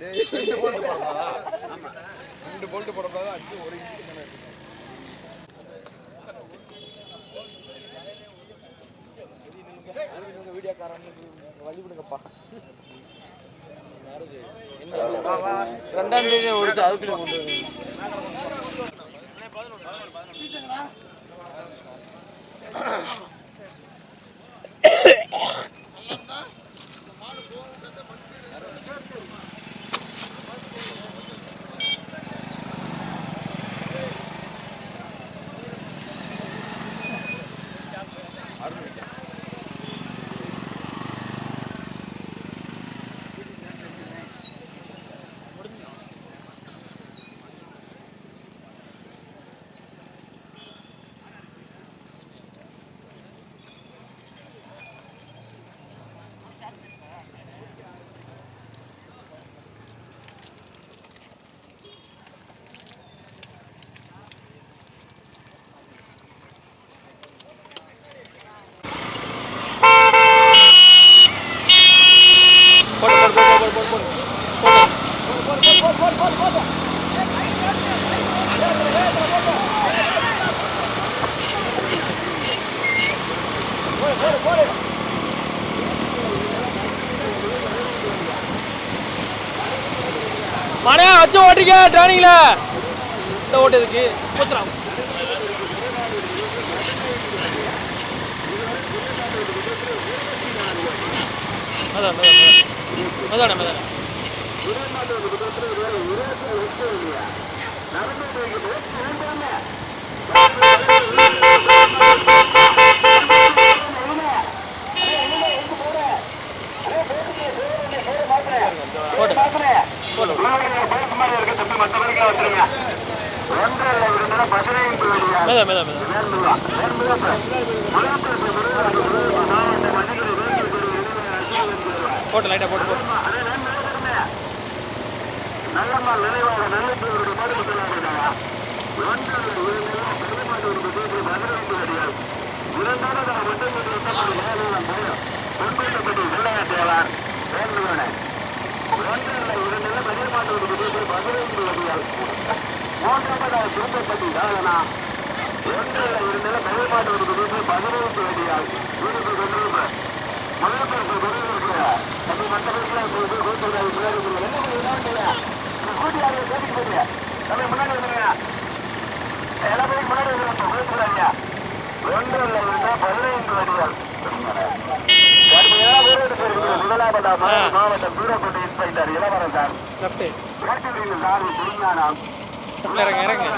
ரெண்டு போல்ட் போடக்கூடாதா ரெண்டு போல்ட் போடக்கூடாதா? அடிச்சு ஒரு இன்ச்சு மேலே வீடியோக்காரன் வழி விடுங்கப்பா ரெண்டாம் தேதி ஒழிச்சு அதுக்குள்ளே கொண்டு வருவோம் மனையா வச்சு ஓட்டிக்க ட்ரைனிங்ல இந்த ஓட்டு இருக்கு போச்சுறான் மதான மதான நடந்து போதும் மேல மேல போட்டு லைட்டா போட்டு போட்டு நல்லம்மா நினைவாக நல்ல பேருடைய பாடல் சொல்லாங்க ஒன்று பெரிய மாட்டோருக்கு பேசி பதினைந்து அடிகள் இரண்டாவது நான் மாவட்டத்தில் மதுரை மாவட்டத்தில் மதுரைக்கு வழியால் மூன்றாவது திருப்பதி தாகனா ஒன்றில் இருந்தாலும் மதுரை மாவட்டத்தில் மதுரைக்கு வழியால் இருபது தொண்ணூறு முதல் பரிசு தொழில்கிறார் அது மற்ற பேருக்குலாம் போயிட்டு கூட்டுறாரு முன்னாடி கூட்டியாரு கேட்டு பதினைந்து வழியால் பெற்றிருக்கிறது முதலாவதாக மாவட்டம் வீரக்கோட்டை இன்ஸ்பெக்டர் இளவரசன் மேட்டூரில் சாரி திருஞானம் இறங்க இறங்க.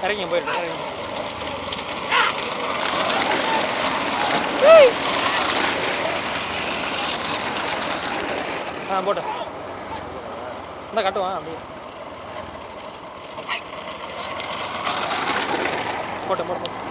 இறங்கி போயிருக்கேன் இறங்கி. ஆ போட்டு. இந்த கட்டுவான் அப்படியே. போட்டேன் போட்டேன்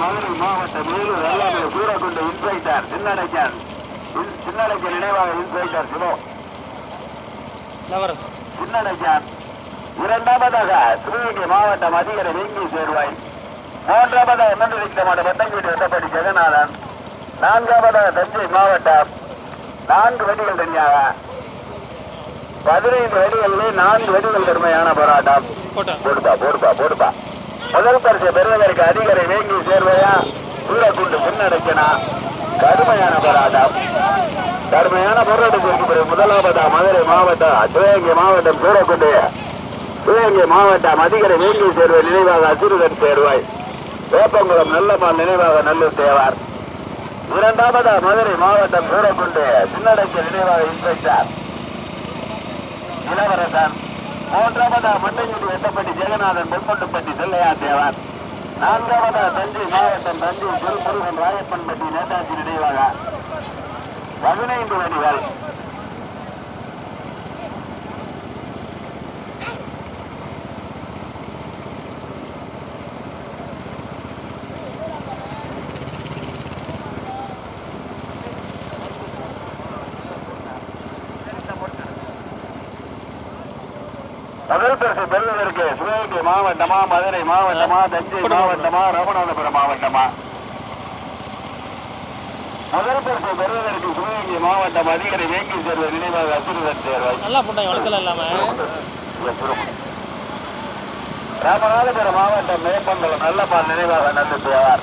மதுரை மாவட்டம் வேலூர் வெள்ளாமை சூரக்குண்டு இன்ஸ்பெக்டர் சின்னடைக்கன். சின்னடைக்கன் நினைவாக இன்ஸ்பெக்டர் சிவோ. சின்னடைக்கன். இரண்டாவதாக சிவகங்கை மாவட்டம் அதிகாரி வேங்கி சேர்வாய். மூன்றாவதாக மண்டலிக்க மாவட்டம் வட்டங்குடி வெட்டப்படி ஜெகநாதன். நான்காவதாக தஞ்சை மாவட்டம். நான்கு வெடிகள் தனியாக. பதினைந்து வெடிகளிலே நான்கு வெடிகள் பெருமையான போராட்டம். போடுப்பா போடுப்பா போடுப்பா. முதல் பரிசு பெறுவதற்கு அதிகாரி வேங்கி சேர்வையா? சூரக்குண்டு முன்னடைக்கனா கடுமையான போராட்டம். கடுமையான போராட்டத்திற்கு பிறகு முதலாவதா மதுரை மாவட்டம் சிவகங்கை மாவட்டம் சூரக்குண்டு. சிவகங்கை மாவட்டம் அதிகாரி வேங்கி சேர்வை நினைவாக அசுரகன் சேர்வாய் வேப்பங்குளம் நல்லம்மாள் நினைவாக நல்லூர் தேவார். இரண்டாவதா மதுரை மாவட்டம் சூரக்குண்டு. சின்னடைக்க நினைவாக இன்ஸ்பெக்டர் இளவரசன். மூன்றாவதா மண்டையூர் வெட்டப்பட்டி ஜெகநாதன் பொன்கொண்டுப்பட்டி செல்லையா தேவர் நான்காவதா தஞ்சை மாவட்டம் தஞ்சை திருமுருகன் ராயப்பன்பட்டி நேதாஜி நினைவாக பதினைந்து வடிகள் முதல் பரிசு பெறுவதற்கு சிவகங்கை மாவட்டமா மதுரை மாவட்டமா தஞ்சை மாவட்டமா ராமநாதபுரம் மாவட்டமா? முதல் பரிசு பெறுவதற்கு சிவகங்கை மாவட்டம் அதிகாரி வேங்கி சேர்வர் நினைவாக அசுரதன் சேர்வாய் நல்லா போட்டான் வளர்க்கல இல்லாம ராமநாதபுரம் மாவட்டம் மேப்பந்தலம் நல்லப்பால் நினைவாக நல்ல தேவார்.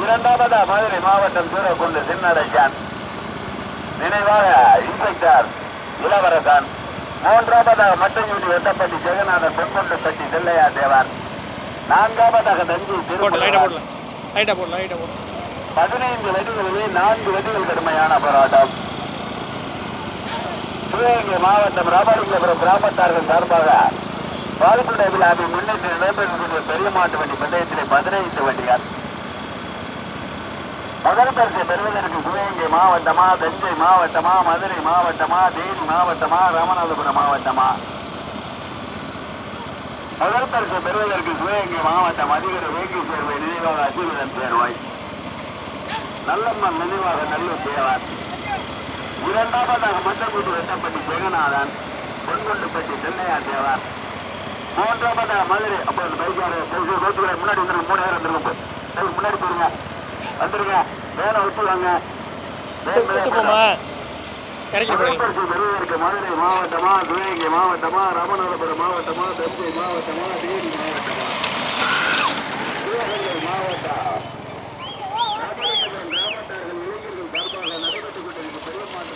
இரண்டாவதா மதுரை மாவட்டம் சூரக்குண்டு சின்னடைக்கான் நினைவாக இன்ஸ்பெக்டர் இளவரசன். மூன்றாவதாக மட்டங்குடி வெட்டப்பட்டி ஜெகநாதன் பொன்கொண்டுப்பட்டி செல்லையா தேவார் நான்காவதாக பதினைந்து வெடிகளிலே நான்கு வெடிகள் கடுமையான போராட்டம். சிவகங்கை மாவட்டம் ராமலிங்கபுரம் கிராமத்தார்கள் சார்பாக பால்குட விழாவை முன்னிட்டு நடைபெறக்கூடிய பெரிய மாட்டு வண்டி பந்தயத்திலே பதினைந்து வண்டிகள். முதல் பரிசை பெறுவதற்கு சிவகங்கை மாவட்டமா தஞ்சை மாவட்டமா மதுரை மாவட்டமா தேனி மாவட்டமா ராமநாதபுரம் மாவட்டமா? முதல் பெறுவதற்கு சிவகங்கை மாவட்டம் அதிகார வேங்கி சேர்வை நினைவாக அசீர்வதன் பேர்வாய் நல்லம்மன் நினைவாக நல்லூர் தேவார். இரண்டாவதாக மஞ்சக்கூட்டு வெட்டப்பட்டி ஜெகநாதன் பொன்கொண்டுப்பட்டி சென்னையா தேவார். மூன்றாவதாக மதுரை அப்போ அந்த பைக்கார கோச்சுக்கிற முன்னாடி வந்துருங்க மூணு நேரம் வந்துருங்க முன்னாடி போயிருங்க. வந்துருங்க. வேலை விட்டு வாங்க மதுரை மாவட்டமா சிவகங்கை மாவட்டமா ராமநாதபுரம் மாவட்டமா தஞ்சை மாவட்டமா தேனி மாவட்டமா சிவகங்கை மாவட்டம் ராமநாதபுரம் கிராமத்தார்கள் இளைஞர்கள் சார்பாக நடைபெற்றுக் கொண்டிருக்கும் பெரிய மாட்டு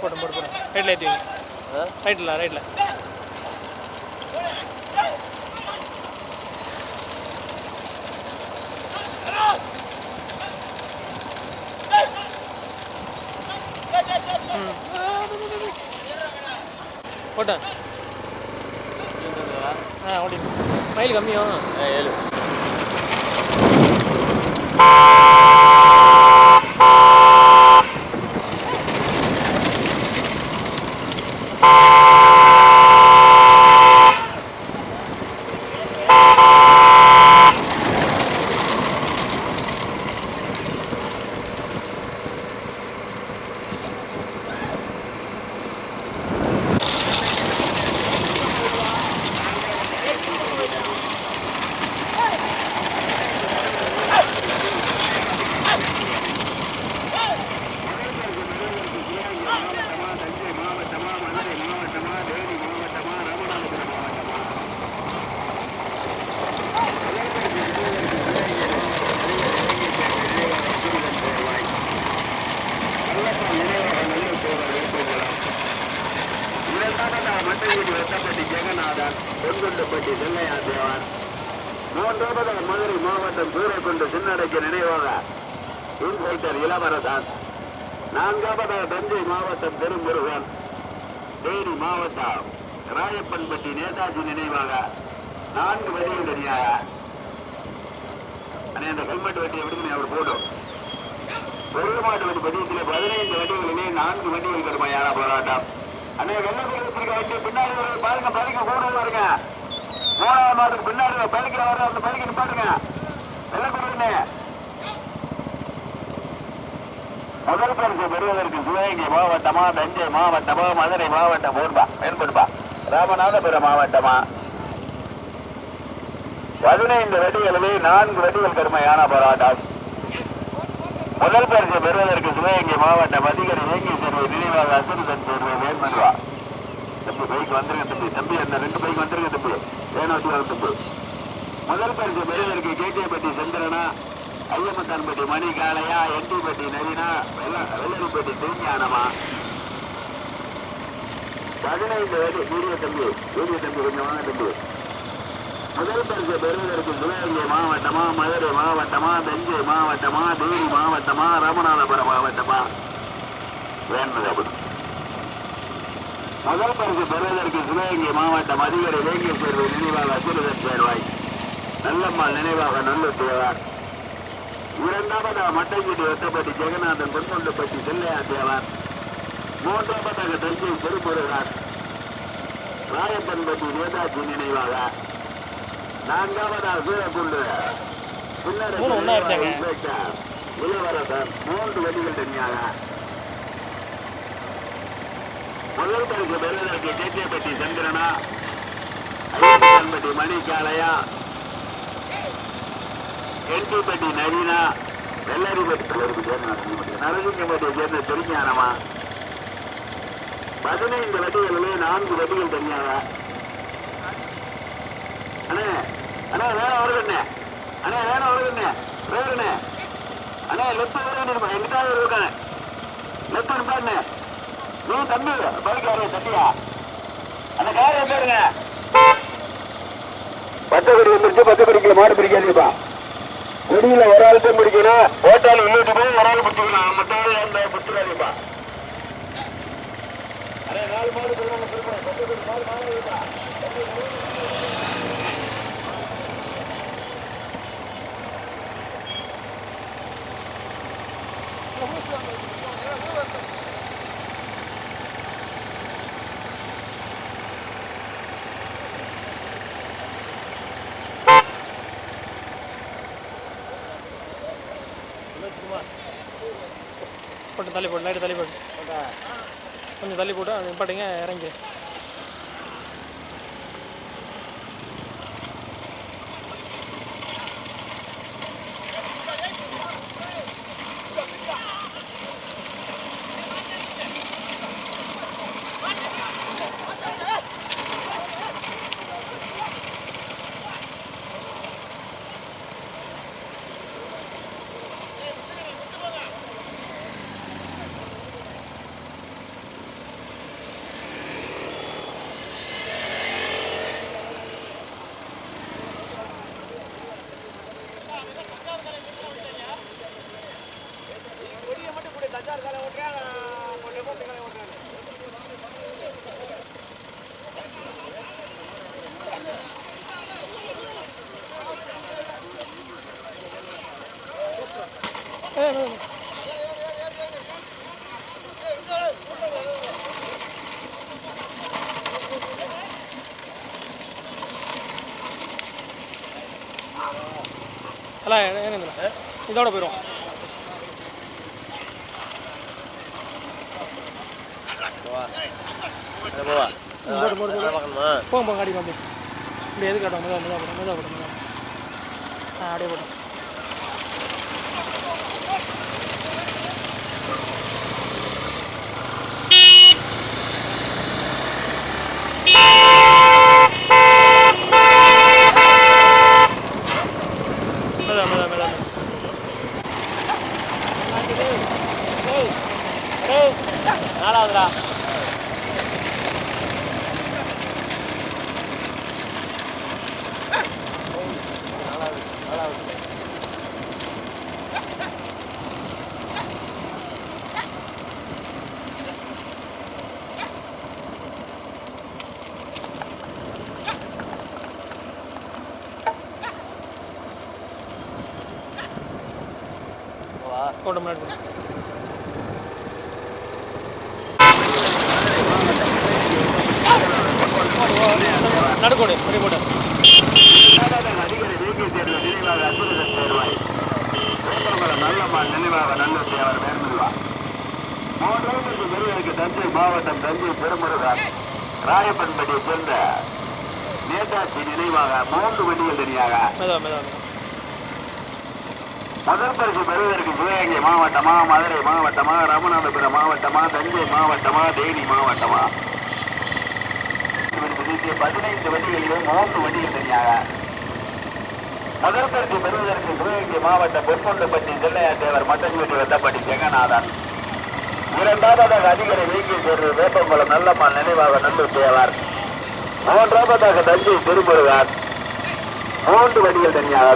போட்டு போட்டு போட்டு ரைட்டில் ஏற்றி ரைட்டில் ரைட்டில் போட்டேன் ஆ ஓடி மயில் கம்மியும் ஏழு மட்டங்குடி வெட்டப்பட்டி ஜெகநாதன் பொன்குண்டப்பட்டி செல்லையா தேவன் மூன்றாவதாக மதுரை மாவட்டம் சூரக்குண்டு சின்னடைக்கு நினைவாக இன்ஸ்பெக்டர் தஞ்சை மாவட்டம் திருமுருகன் தேனி மாவட்டம். ராயப்பன்பட்டி நேதாஜி நினைவாக நான்கு வழிகள் தனியாக. அண்ணே அந்த ஹெல்மெட் வண்டியை விடுங்க அவர் போடும் ஒரு மாட்டு வண்டி பதியத்தில் பதினைந்து வண்டிகளிலே நான்கு வண்டிகள் கடுமையான போராட்டம். அண்ணே வெள்ளை குளத்திற்கு வண்டி பின்னாடி ஒரு பாருங்க பதுக்க கூட பாருங்க. மூணாவது மாட்டுக்கு பின்னாடி பதுக்க வர அந்த பதுக்க பாருங்க வெள்ளை குளத்துனே முதல் பரிசு பெறுவதற்கு சிவகங்கை மாவட்டமா தஞ்சை மாவட்டமா மதுரை மாவட்டம் போன்பா மேற்படுப்பா ராமநாதபுரம் மாவட்டமா? பதினைந்து வண்டிகளிலே நான்கு வெடிகள் கடுமையான போராட்டம். முதல் பரிசு பெறுவதற்கு சிவகங்கை மாவட்டம் அதிகாரி இயங்கி சேர்வு நினைவாக அசுரதன் சேர்வு மேற்படுவா தம்பி பைக் வந்துருங்க தம்பி. தம்பி அந்த ரெண்டு பைக் வந்துருங்க தம்பி. வேணும் தம்பி. முதல் பரிசு பெறுவதற்கு கேட்டியப்பட்டி சந்திரனா ஐயமத்தான்பட்டி மணி காளையா எட்டிப்பட்டி நவீனா வெள்ளரிப்பட்டி திருஞானமா? பதினைந்து வயது வீடியோ தம்பி வீடியோ தம்பி. கொஞ்சம் வாங்க தம்பி முதல் பரிசு பெறுவதற்கு சிவகங்கை மாவட்டமா மதுரை மாவட்டமா தஞ்சை மாவட்டமா தேனி மாவட்டமா ராமநாதபுரம் மாவட்டமா? வேண்டது முதல் பரிசு பெறுவதற்கு சிவகங்கை மாவட்டம் அதிகாரி வேங்கிய சேர்வு நினைவாக அசுரதன் சேர்வாய் நல்லம்மாள் நினைவாக நல்ல நல்லுத்தியவர் இரண்டாவது மட்டைக்குடி வெட்டப்பட்டி ஜெகநாதன் பொன்முண்டப்பட்டி செல்லையா தேவர். மூன்றாவதாக தஞ்சை திருமுருகன். ராயப்பன்பட்டி நேதாஜி நினைவாக. நான்காவதாக சூரக்குண்டு மூணு இளவரசன் மூன்று வழிகள் தனியாக. முதல் பரிசு பெறுவதற்கு கேட்டியப்பட்டி சந்திரனா. ஐயப்பன்பட்டி மணிக்காலையா என்டிப்பட்டி நவீனா வெள்ளரிப்பட்டி நரசிங்கப்பட்டியை சேர்ந்த திருஞானமா. பதினைந்து வட்டிகளிலே நான்கு வட்டிகள் தனியாக. அண்ணே அண்ணே வேணும் வருதுண்ணே அண்ணே வேணும் வருதுண்ணே வேறுண்ணே. அண்ணே லெஃப்ட் வருது எங்கிட்ட இருக்கானே லெஃப்ட் இருப்பாண்ணே நீ தம்பி பைக் தட்டியா அந்த காரை வந்துருங்க பத்து படி வந்துருச்சு பத்து படிக்கல மாடு பிடிக்காதீப்பா. குடியில ஒரு ஆள் தான் பிடிக்கணும் ஓட்டால் உள்ளிட்டு போய் ஒரு ஆள் பிடிச்சிக்கணும். மற்ற அந்த பிடிச்சிடாதீப்பா அண்ணே நாலு மாடு சொல்லுங்க திரும்ப தள்ளி போட்டு லைட்டு தள்ளி போட்டு கொஞ்சம் தள்ளி போட்டு அது நிப்பாட்டிங்க இறங்கி. அಲ್ಲ ஏங்க இதோட போயிடும் போங்க போங்க அடி வந்து இப்படி எது காட்டும் மெதுவா மெதுவா போடும் போடும் ஆ அப்படியே போடும் மெதுவா மெதுவா மெதுவா நாலாவதுடா போட்ட முன்னாடி போடு. நடுக்கோடு இப்படி போட்டு அதிகாரி வீக்கை சேர்ந்த நினைவாக அற்புதம் சேருவாய் வேப்பமங்கலம் நல்லம்மா நினைவாக நல்ல தேவர் வேர்மில்வா தஞ்சை மாவட்டம் தஞ்சை பெருமுருகன் ராயப்பன்பட்டியை சேர்ந்த நேதாஜி நினைவாக மூன்று வண்டிகள் தனியாக முதல் பரிசு பெறுவதற்கு சிவகங்கை மாவட்டமா மதுரை மாவட்டமா ராமநாதபுரம் மாவட்டமா தஞ்சை மாவட்டமா தேனி மாவட்டமா? பதினைந்து வண்டிகளிலும் மூன்று வண்டிகள் தனியாக. முதல் பெறுவதற்கு சிவகங்கை மாவட்டம் பொற்கொண்டுப்பட்டி செல்லையா தேவர் மட்டஞ்சுவட்டி வந்தப்பட்டி ஜெகநாதன். இரண்டாவதாக அதிகாரி வீக்கில் சேர்ந்து வேப்பங்குளம் நல்லம்மாள் நினைவாக நல்லூர் தேவர். மூன்றாவதாக தஞ்சை திருமுருகன். மூன்று வண்டிகள் தனியாக.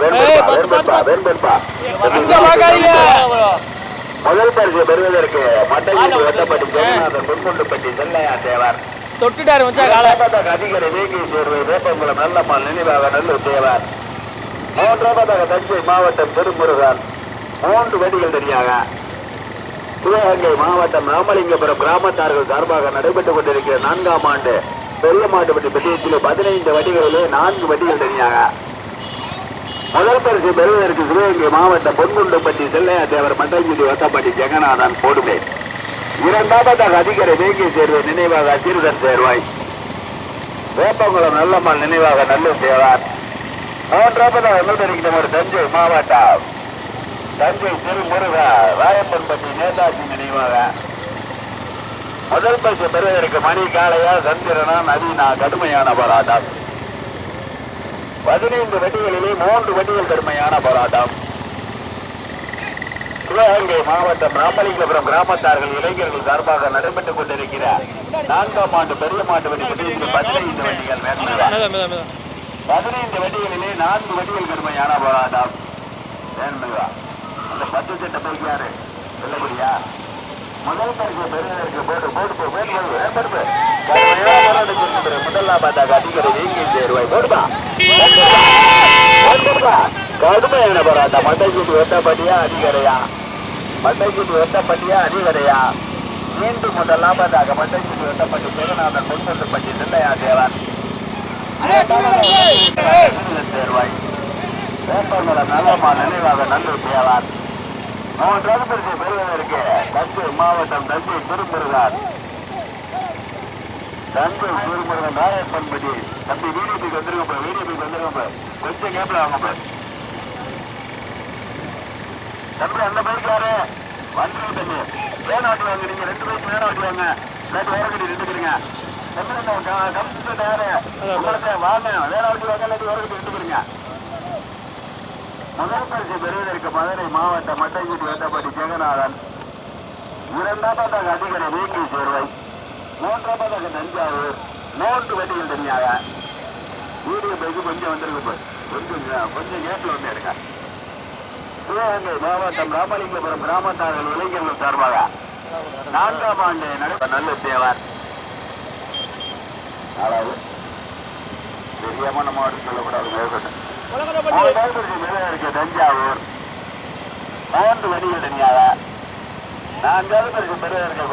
முதல் பரிசு பெறுவதற்கு மட்டஞ்சுவட்டி வந்தப்பட்டி ஜெகநாதன் பொற்கொண்டுப்பட்டி செல்லையா தேவர். தொட்டுட்டாரு மச்சான் காலை. இரண்டாவதாக அதிகாரி வீக்கி சேர்வு வேப்பங்குளம் நல்லம்மாள் நினைவாக நல்லூர் தேவர். மூன்றாவதாக தஞ்சை மாவட்டம் திருமுருகன் மூன்று வண்டிகள் தனியாக. சிவகங்கை மாவட்டம் ராமலிங்கபுரம் கிராமத்தார்கள் சார்பாக நடைபெற்றுக் கொண்டிருக்கிற நான்காம் ஆண்டு பெரிய மாட்டுப்பட்டி பெட்டியத்தில் பதினைந்து வண்டிகளிலே நான்கு வண்டிகள் தனியாக. முதல் பரிசு பெறுவதற்கு சிவகங்கை மாவட்டம் பொன்குண்டப்பட்டி செல்லையா தேவர் மண்டஞ்சிடி வத்தப்பட்டி ஜெகநாதன் போடுமே இரண்டாவதாக அதிகாரி வேங்கை சேர்வு நினைவாக அச்சிறுதன் சேர்வாய். வேப்பங்குளம் நல்லம்மாள் நினைவாக நல்லூர் தேவார் மூன்றாவதாக நூற்றறிக்கிற ஒரு தஞ்சை மாவட்டம். தஞ்சை திருமுருகா ராயப்பன்பட்டி நேதாஜி நினைவாக. முதல் பரிசு பெறுவதற்கு மணி காளையா சந்திரனா நவீனா கடுமையான போராட்டம். பதினைந்து வண்டிகளிலே மூன்று வண்டிகள் கடுமையான போராட்டம். சிவகங்கை மாவட்டம் ராமலிங்கபுரம் கிராமத்தார்கள் இளைஞர்கள் சார்பாக நடைபெற்றுக் கொண்டிருக்கிற நான்காம் ஆண்டு பெரிய மாட்டு பட்டியலில் பதினைந்து வண்டிகள் பதினைந்து வண்டிகளிலே நான்கு வண்டிகள் கடுமையான போராட்டம். வேணுங்களா அந்த பத்து சட்ட பைக்கு யாரு? சொல்லக்கூடியா? முதல் பரிசு பெறுவதற்கு போட்டு போட்டு போ வேண்டு போடு வேண்டு கடுமையான போராட்டம் இருக்கின்ற முதலாம் பார்த்தாக்க அதிகாரி வீங்கி சேருவாய். போடுப்பா. கடுமையான போராட்டம் மட்டைக்குட்டி வெட்டப்பட்டியா அதிகரையா மட்டைக்குட்டி வெட்டப்பட்டியா அதிகரையா மீண்டும் முதலாம் பார்த்தாக்க மட்டைக்குட்டி வெட்டப்பட்டி ஜெகநாதன் முன்கொண்டுப்பட்டி செல்லையா தேவன் சேர்வாய் வேப்பங்குளம் நல்லம்மா நினைவாக நல்லூர் தேவார் மூன்றாவது பரிசு பெறுவதற்கு தஞ்சை மாவட்டம் தஞ்சை திருமுருகன் தஞ்சை திருமுருகன் ராயப்பன்பட்டி தம்பி வீடியோக்கு வந்துருங்க வீடியோக்கு வந்துருங்க கொஞ்சம் கேப்ல வாங்க பாரு. தம்பி அந்த பைக் யாரு? வந்துருங்க தம்பி வேன் ஆட்டி வாங்க நீங்க ரெண்டு பைக் வேன் ஆட்டி வாங்க. இல்லாட்டி வேற கட்டி நின்றுக்கிறீங்க தம்பி கம்ப்யூட்டர் யாரு? உங்களுக்கு வாங்க வேன் ஆட்டி வாங்க இல்லாட்டி வேற கட்டி நின்றுக்கிறீங்க முதல் பரிசு பெறுவதற்கு மதுரை மாவட்ட மட்டைக்குடி வேட்டப்பட்டி ஜெகநாதன். இரண்டாம் இரண்டாவதாக அதிகாரி வீங்கி சேர்வை. மூன்றாம் மூன்றாவதாக தஞ்சாவூர். மூன்று வண்டிகள் தனியாக வீடியோ பைக்கு கொஞ்சம் வந்திருக்கு பாரு. கொஞ்சம் கொஞ்சம் கேட்ல வந்து எடுங்க. சிவகங்கை மாவட்டம் ராமலிங்கபுரம் கிராமத்தார்கள் இளைஞர்கள் சார்பாக நான்காம் ஆண்டு நடைபெற நல்ல தேவர். அதாவது தெரியாம நம்ம சொல்லக்கூடாது மேற்கொண்டு இருக்கு தஞ்சாவூர். மூன்று வடிகள் தனியாக நான்காவது பேருக்கு பெரிய இருக்க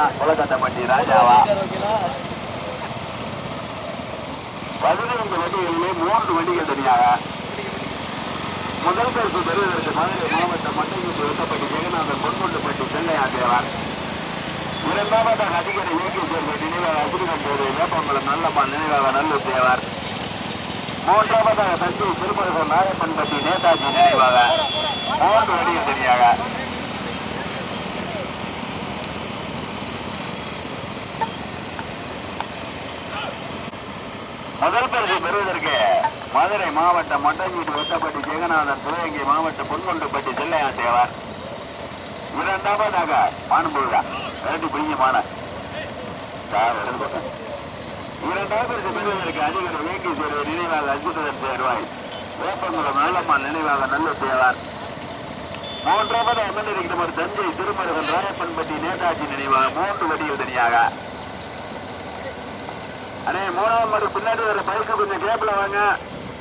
தர்மேந்திரனா ராஜாவா? பதினைந்து வண்டிகளிலே மூன்று வண்டிகள் தனியாக முதல் பரிசு பெறுவதற்கு மதுரை மாவட்டம் மட்டைக்குடி வெட்டப்பட்டி ஜெகநாதன் பொன்கொண்டுப்பட்டி சென்னை ஆகியவர் இரண்டாவதாக அதிகாரி இயக்கிய சேர்ந்த நினைவாக அசுரிகம் போது வேப்பங்குளம் நல்லம்மா நினைவாக நல்லூர் தேவர் மூன்றாவதாக தஞ்சை திருமருகன் நாகப்பன்பட்டி நேதாஜி நினைவாக. மூன்று வடிகள் தனியாக முதல் பரிசு பெறுவதற்கு மதுரை மாவட்டம் மட்டஞ்சீட்டு வெட்டப்பட்டி ஜெகநாதன் சிவகங்கை மாவட்டம் பொன்கொண்டுப்பட்டி செல்லையா தேவார். இரண்டாவதாக மானுபுழா ரெண்டு பிடிங்க இரண்டாயிரத்தி இரண்டாவது பரிசு பெறுவதற்கு அதிகாரி வேங்கி சேர்வை நினைவாக அச்சுதன் சேர்வாய் வேப்பங்குளம் நல்லம்மா நினைவாக நல்ல தேவார் மூன்றாவது அமர்ந்திருக்கிற ஒரு தஞ்சை திருமருகன் ராயப்பன்பட்டி நேதாஜி நினைவாக மூன்று வடிகள் தனியாக. அண்ணே மூணாவது மாடு பின்னாடி வர பைக்கு கொஞ்சம் கேப்ல வாங்க.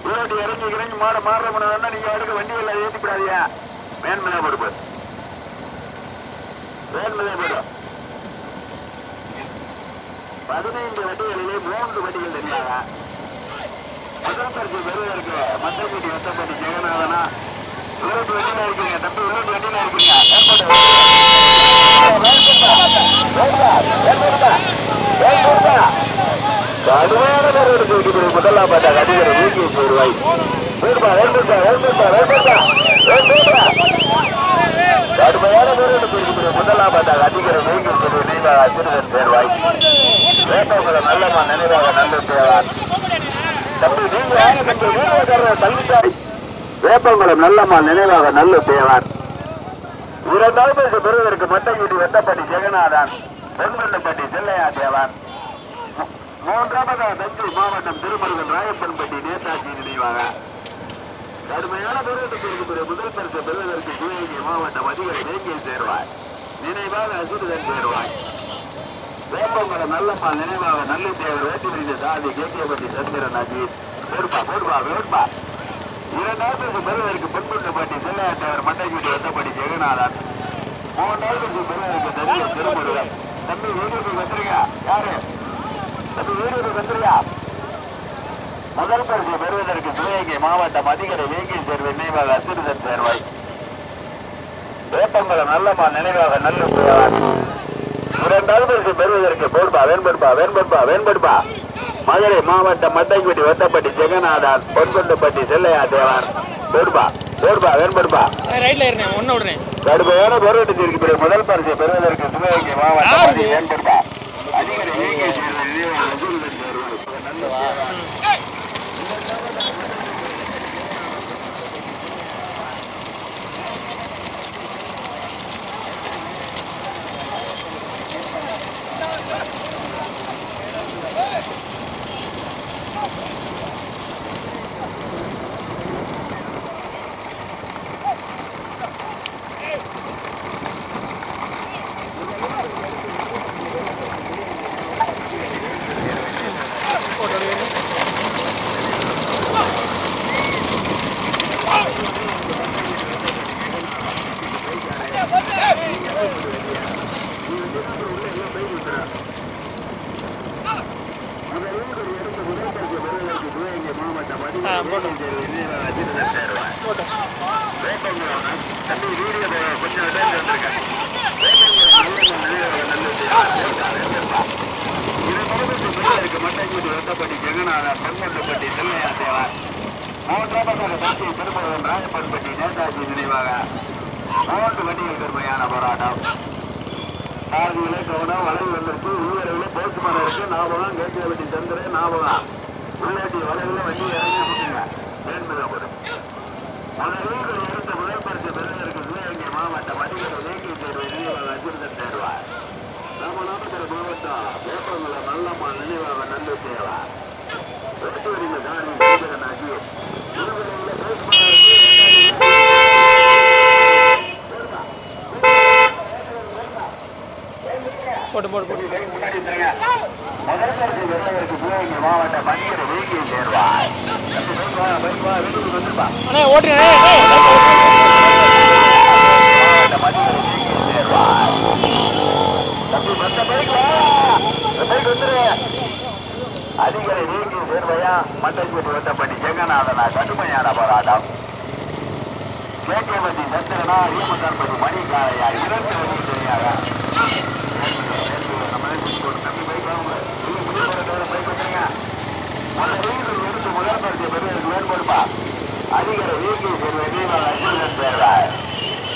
உள்ளாட்டி இறங்கி இறங்கி மாட மாற வேணா நீங்க அடுக்க வண்டிகளில் ஏற்றிப்படாதீங்க மேன்மலை பொறுப்பு மேன்மலை பொறுப்பு பதினைந்து வட்டிகளிலே மூன்று வட்டிகள் தெரியாதா? முதல் பரிசு பெறுவதற்கு கூட்டி வட்டப்பட்டி ஜெகநாதனா. இருபது வண்டியில இருக்கீங்க தம்பி இருபது வண்டியில இருக்கீங்க. ஏற்பட்டு கடுமையான பேருக்கு இருக்கிற முதலாம் பாட்டா கடிகிற வீட்டிய சேருவாய் வேண்டுமா கடுமையான பேருக்கு இருக்கிற முதலாம் பாட்டா கடிகிற வீட்டிய சேரு சிறுவன் வேட்டவங்களை நல்லமா நினைவாக நல்ல தேவார் தம்பி நீங்க யாரு வேப்பங்குளம் நல்லம்மா நினைவாக நல்ல தேவார். இரண்டாவது பெறுவதற்கு மட்டையீடு வெட்டப்பட்டி ஜெகநாதன் பெண்பட்டி செல்லையா தேவான் மூ- தஞ்சை மாவட்டம் திருமருகன் ராயப்பன்பட்டி நேதாஜி நினைவாக. கடுமையான துரோகத்திற்கு இருக்கிற முதல் பரிசு பெறுவதற்கு சிவகங்கை மாவட்டம் அதிகாரி வேங்கியை சேர்வார் நினைவாக அசுரதன் சேர்வாய் வேப்பங்குளம் நல்லம்மா நினைவாக நல்ல தேவர் வேட்டிலிருந்து சாதி கேட்டியப்பட்டி சந்திரன் அஜித். போடுப்பா போடுப்பா வேட்பா இரண்டாவது பெறுவதற்கு பொன்குண்டப்பட்டி செல்லையாட்டவர் மண்டைக்குடி வந்தபடி ஜெகநாதன். மூன்றாவது பெறுவதற்கு தனிய திருமுருகன். தம்பி வீடு வச்சிருக்கா யாரு? தம்பி வீரர்கள் வந்துருங்க முதல் பரிசு பெறுவதற்கு சிவகங்கை மாவட்டம் அதிகாரி வேங்கை சேர்வை நினைவாக அசிறுதன் சேர்வாய் வேப்பங்குளம் நல்லம்மா நினைவாக நல்ல இரண்டாவது பரிசு பெறுவதற்கு போடுப்பா வேண்படுப்பா வேண்படுப்பா வேண்படுப்பா மதுரை மாவட்டம் மட்டைக்குடி வெட்டப்பட்டி ஜெகநாதன் பொன்குண்டுப்பட்டி செல்லையா தேவார் போடுப்பா போடுப்பா வேண்படுப்பா ரைட்ல இருந்தேன் விடுறேன். கடுமையான இருக்கிற முதல் பரிசு பெறுவதற்கு சிவகங்கை மாவட்டம் யாரு? அதி வேண்படுப்பா அதிகாரி வேங்கை சேர்வை நினைவாக அசுரதன் சேர்வாய். நல்ல ஆ போட்டோம் போட்டோம் மூன்று வண்டிகள் கருமையான போராட்டம். சாரதிகளே கவனம் வளைவு வந்திருக்கு உள்ளரையில போஸ்ட் மரம் இருக்கு ஞாபகம் கேட்டிய வண்டி சந்திரன் ஞாபகம் உள்ளாட்டி வளைவில் வண்டி இறங்கி கொடுங்க வேண்பதான் போதும் எடுத்த முதல் பரிசு பெறுவதற்கு சிவகங்கை மாவட்டம் வண்டிகளை வேங்கை தேர்வு நினைவாக அஜிர்தன் தேர்வார் ராமநாதபுரம் மாவட்டம் வேப்பங்குளம் நல்லம்மா நினைவாக நல்ல தேவா வெற்றி வரிந்த காரி சந்திரன் அஜித் போட்டு போட்டு போட்டு மாவட்ட தரங்க. முதல் பரிசு சிவகங்கை மாவட்டம் மணியர் வேங்கை தேர்வார் பைக் வா, பைக் வா, வெளியூர் வந்துருப்பா அண்ணே ஓட்டுங்க மாவட்டம் அதிகாரி வேங்கை தேர்வார் தம்பி மத்த பைக் வா. இந்த பைக் வந்துரு. அதிகாரி வேங்கை சேர்வையா? மட்டக்கூட்டு வெட்டப்பட்டி ஜெகநாதனா கடுமையான போராட்டம். கேகேபதி சந்திரனா ஈமக்கான்பதி மணிக்காரையா இரண்டு வழி தெரியாத தம்பி பைக் வாங்க பைக் வந்துருங்க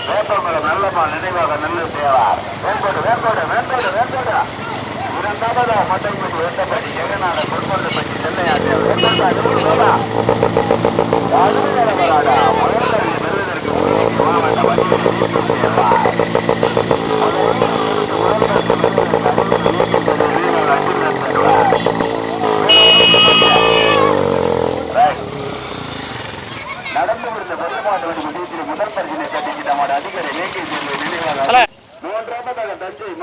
வேப்பமரம் நல்லம்மா நினைவாக நல்ல தேவார் வேப்போடு வேப்போடு வேப்போடு வேப்போடு இரண்டாவது மட்டைப்பட்டி வேட்டப்பட்டி ஜெகநாத பொற்கொண்டப்பட்டி செல்லையா தேவர் வேப்போடா நூறு ரூபா கடுமையான வராடா மாவட்ட வண்டியை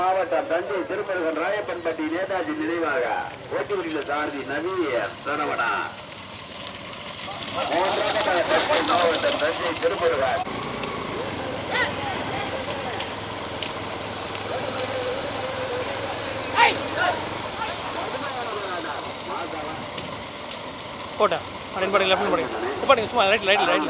மாவட்டம் தஞ்சை திருமருகன் ராயப்பன்பட்டி நேதாஜி நினைவாக ஓட்டுக்குடியில் சாரதி நவீன சரவணா. தஞ்சை மாவட்டம் தஞ்சை திருமருகன். போட்டேன் ரெண்டு படம் லெஃப்ட் படம் இப்போ சும்மா ரைட் ரைட் ரைட்